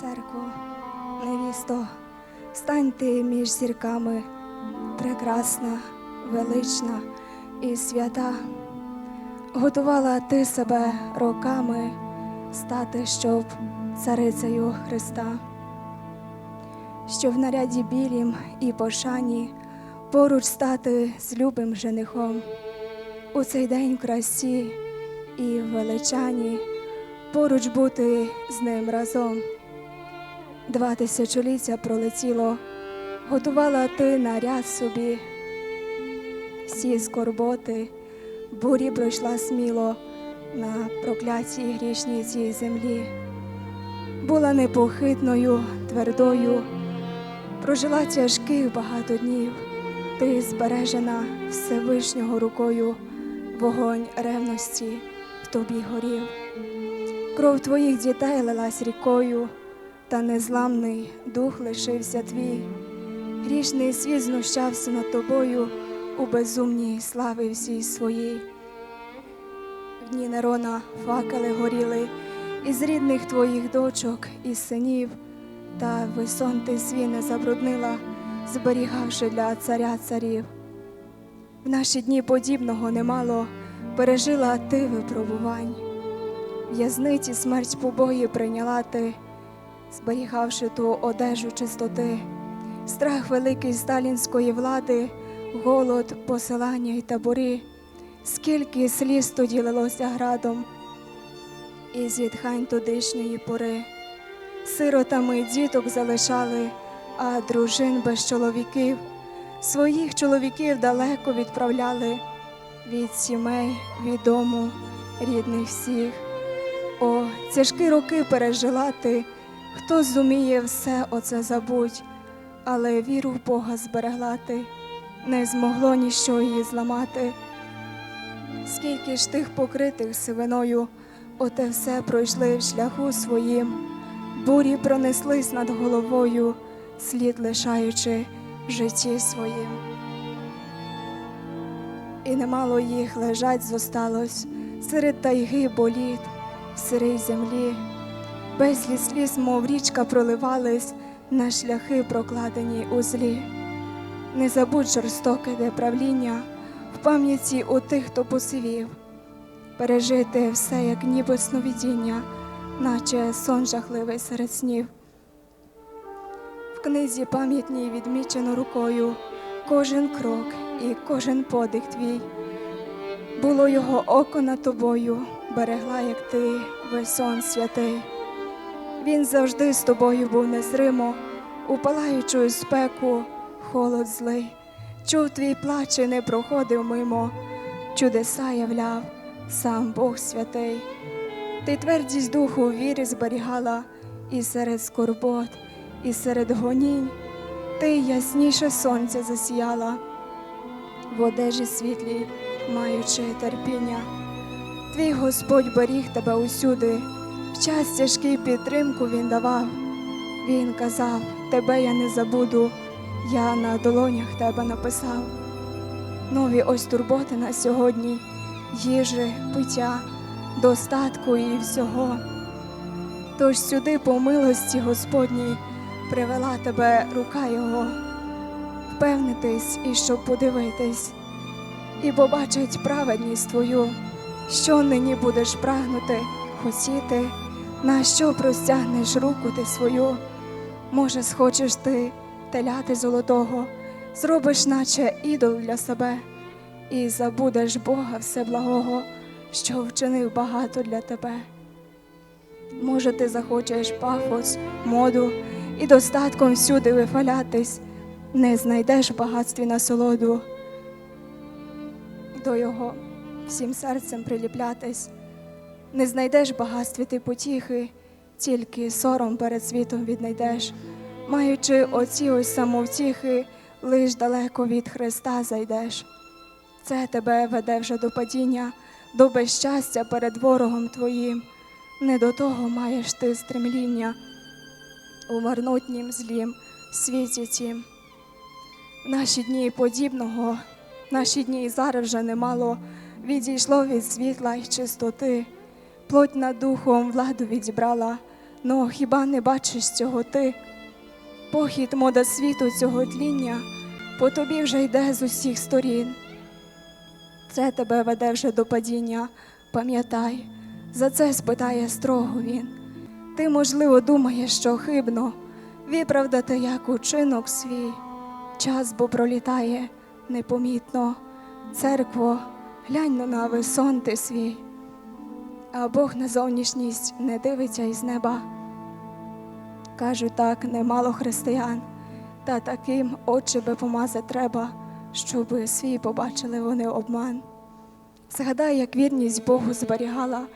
Церкво, невісто, стань ти між зірками, прекрасна, велична і свята. Готувала ти себе роками стати, щоб царицею Христа, що в наряді білім і пошані поруч стати з любим женихом. У цей день в красі і величані поруч бути з ним разом. Два тисячоліття пролетіло, готувала ти наряд собі, всі скорботи, бурі пройшла сміло на проклятій грішній цій землі. Була непохитною, твердою, прожила тяжких багато днів. Ти збережена Всевишнього рукою, вогонь ревності в тобі горів. Кров твоїх дітей лилась рікою, та незламний дух лишився твій. Грішний світ знущався над тобою у безумній слави всій своїй. В дні Нерона факели горіли із рідних твоїх дочок і синів, та висон ти свій не забруднила, зберігавши для царя царів. В наші дні подібного немало пережила ти випробувань. В'язниці смерть побої прийняла ти, зберігавши ту одежу чистоти, страх великий сталінської влади, голод, посилання й табори, скільки сліз тоді лилося градом, і зітхань тодишньої пори. Сиротами діток залишали, а дружин без чоловіків, своїх чоловіків далеко відправляли від сімей, від дому, рідних всіх. О, тяжкі роки пережила ти, хто зуміє все оце забудь, але віру в Бога зберегла ти, не змогло ніщо її зламати. Скільки ж тих покритих сивиною, оте все пройшли в шляху своїм, бурі пронеслись над головою, слід лишаючи в житті своїм. І немало їх лежать зосталось серед тайги боліт, в сирій землі, безліч сліз, мов річка, проливались на шляхи, прокладені у злі. Не забудь жорстоке де правління в пам'яті у тих, хто посивів, пережити все, як ніби сновидіння, наче сон жахливий серед снів. В книзі пам'ятній відмічено рукою кожен крок і кожен подих твій. Було його око над тобою, берегла, як ти, весь сон святий. Він завжди з тобою був незримо, у палаючу спеку, холод злий. Чув твій плач і не проходив мимо, чудеса являв сам Бог святий. Ти твердість духу в вірі зберігала і серед скорбот, і серед гонінь. Ти ясніше сонця засіяла в одежі світлій, маючи терпіння. Твій Господь беріг тебе усюди, в час тяжкий підтримку він давав. Він казав, тебе я не забуду, я на долонях тебе написав. Нові ось турботи на сьогодні, їжі, пиття, достатку і всього. Тож сюди, по милості Господній, привела тебе рука Його, впевнитись і щоб подивитись, і побачить праведність твою, що нині будеш прагнути, хотіти, на що простягнеш руку ти свою. Може, схочеш ти теляти золотого, зробиш, наче ідол для себе, і забудеш Бога Всеблагого, що вчинив багато для тебе. Може, ти захочеш пафос, моду і достатком всюди вихвалятись, не знайдеш в багатстві насолоду, до його всім серцем приліплятись, не знайдеш багатстві ти потіхи, тільки сором перед світом віднайдеш, маючи оці ось самовтіхи, лиш далеко від Христа зайдеш. Це тебе веде вже до падіння, до безщастя перед ворогом твоїм. Не до того маєш ти стремління у марнотнім злім світі тім. В наші дні подібного, наші дні і зараз вже немало відійшло від світла й чистоти, плоть над духом владу відібрала, Но хіба не бачиш цього ти? Похід мода світу цього тління по тобі вже йде з усіх сторін. Це тебе веде вже до падіння, пам'ятай, за це спитає строго він. Ти, можливо, думаєш, що хибно, виправдати як учинок свій. Час бо пролітає непомітно. Церкво, глянь на висон ти свій. А Бог на зовнішність не дивиться із неба. Кажуть так немало християн, та таким очі би помазати треба, щоби свій побачили вони обман. Згадай, як вірність Богу зберігала,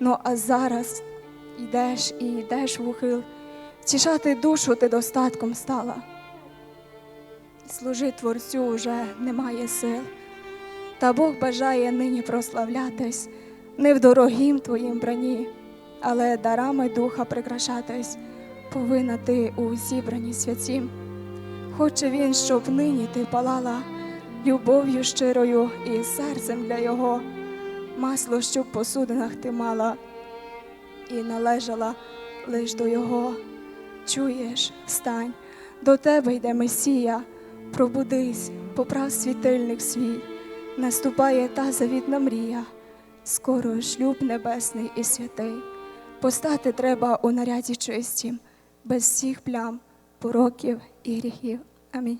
ну а зараз йдеш і йдеш в ухил, втішати душу ти достатком стала. Служи Творцю уже немає сил, та Бог бажає нині прославлятись не в дорогім твоїм бранні, але дарами духа прикрашатись повинна ти у зібранні святім. Хоче він, щоб нині ти палала любов'ю щирою і серцем для його, масло, щоб в посудинах ти мала, і належала лиш до його. Чуєш, встань, до тебе йде Месія, пробудись, поправ світильник свій, наступає та завітна мрія, скоро шлюб небесний і святий. Постати треба у наряді чистім, без всіх плям, пороків і гріхів. Амінь.